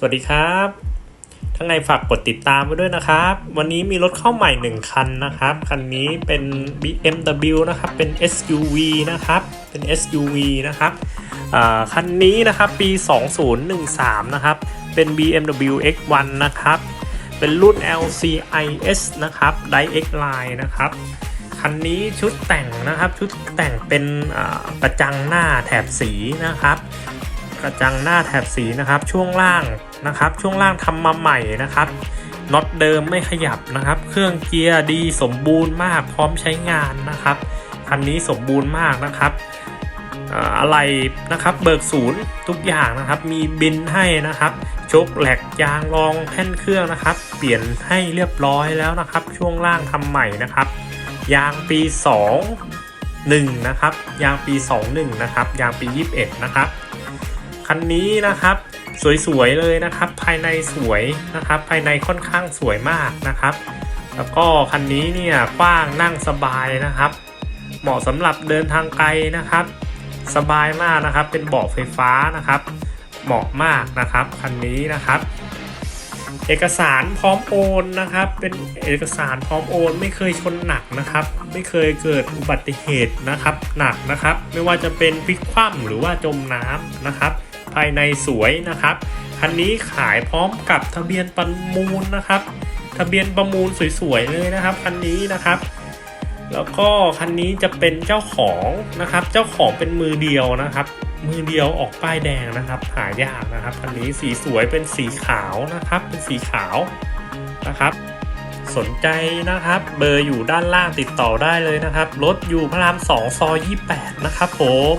สวัสดีครับ ทั้างไงฝากกดติดตามไว้ด้วยนะครับ วันนี้มีรถเข้าใหม่ 1 คันนะครับ คันนี้เป็น BMW นะครับ เป็น SUV นะครับ เป็น SUV นะครับคันนี้นะครับปี 2013 นะครับ เป็น BMW X1 นะครับ เป็นรุ่น LCIS นะครับ Direct X Line นะครับคันนี้ชุดแต่งนะครับชุดแต่งเป็นอ่ากระจังหน้าแถบสีนะครับ กระจังหน้าแถบสีนะครับช่วงล่างนะครับช่วงล่างทำมาใหม่นะครับน็อตเดิมไม่ขยับนะครับ เครื่องเกียร์ดีสมบูรณ์มากพร้อมใช้งานนะครับคันนี้สมบูรณ์มากนะครับอะไรนะครับเบิกศูนย์ทุกอย่างนะครับมีบินให้นะครับชคแหลกยางรองแท่นเครื่องนะครับ เปลี่ยนให้เรียบร้อยแล้วนะครับ ช่วงล่างทำใหม่นะครับ ยางปี 2 1 นะครับ ยางปี 21 นะครับ ยางปี 21 นะครับ คันนี้นะครับ สวยๆเลยนะครับ ภายในสวยนะครับ ภายในค่อนข้างสวยมากนะครับ แล้วก็คันนี้เนี่ยกว้างนั่งสบายนะครับ เหมาะสำหรับเดินทางไกลนะครับ สบายมากนะครับ เป็นเบาะไฟฟ้านะครับ เหมาะมากนะครับคันนี้นะครับเอกสารพร้อมโอนนะครับ เป็นเอกสารพร้อมโอน ไม่เคยชนหนักนะครับ ไม่เคยเกิดอุบัติเหตุนะครับ หนักนะครับ ไม่ว่าจะเป็นพลิกคว่ำหรือว่าจมน้ำนะครับ ภายในสวยนะครับ คันนี้ขายพร้อมกับทะเบียนประมูลนะครับ ทะเบียนประมูลสวยๆเลยนะครับคันนี้นะครับ แล้วก็คันนี้จะเป็นเจ้าของนะครับ เจ้าของเป็นมือเดียวนะครับ มือเดียวออกป้ายแดงนะครับหายากนะครับคันนี้สีสวยเป็นสีขาวนะครับ เป็นสีขาวนะครับสนใจนะครับ เบอร์อยู่ด้านล่างติดต่อได้เลยนะครับ รถอยู่พระราม2ซอย28 นะครับผม